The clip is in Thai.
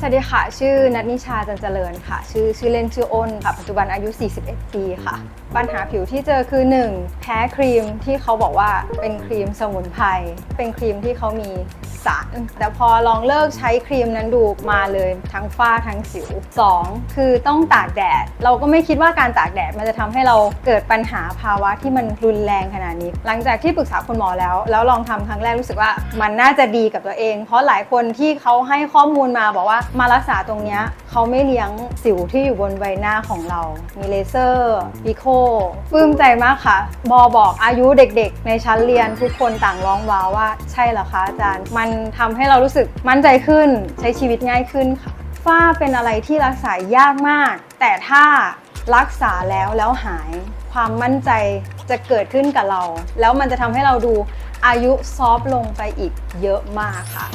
สวัสดีค่ะ ชื่อนัทนิชาจันเจริญค่ะ ชื่อชื่อเล่นชื่ออ้นค่ะ ปัจจุบันอายุ 41 ปีค่ะ ปัญหาผิวที่เจอคือ 1. แพ้ครีมที่เขาบอกว่าเป็นครีมสมุนไพร เป็นครีมที่เขามีสาร แต่พอลองเลิกใช้ครีมนั้นดูมาเลยทั้งฝ้าทั้งสิว 2. คือต้องตากแดด เราก็ไม่คิดว่าการตากแดดมันจะทำให้เราเกิดปัญหาภาวะที่มันรุนแรงขนาดนี้ หลังจากที่ปรึกษาคุณหมอแล้ว แล้วลองทำครั้งแรกรู้สึกว่ามันน่าจะดีกับตัวเอง เพราะหลายคนที่เขาให้ข้อมูลมาบอกว่ามารักษาตรงเนี้ยเขาไม่เลี้ยงสิวที่อยู่บนใบหน้าของเรา มีเลเซอร์พิโคปลื้มใจมากค่ะ บอบอกอายุเด็กๆ ในชั้นเรียนทุกคนต่างร้องว้าวว่าใช่เหรอคะอาจารย์ มันทำให้เรารู้สึกมั่นใจขึ้นใช้ชีวิตง่ายขึ้นค่ะฝ้าเป็นอะไรที่รักษายากมาก แต่ถ้ารักษาแล้วแล้วหาย ความมั่นใจจะเกิดขึ้นกับเรา แล้วมันจะทำให้เราดูอายุซอฟต์ลงไปอีกเยอะมากค่ะ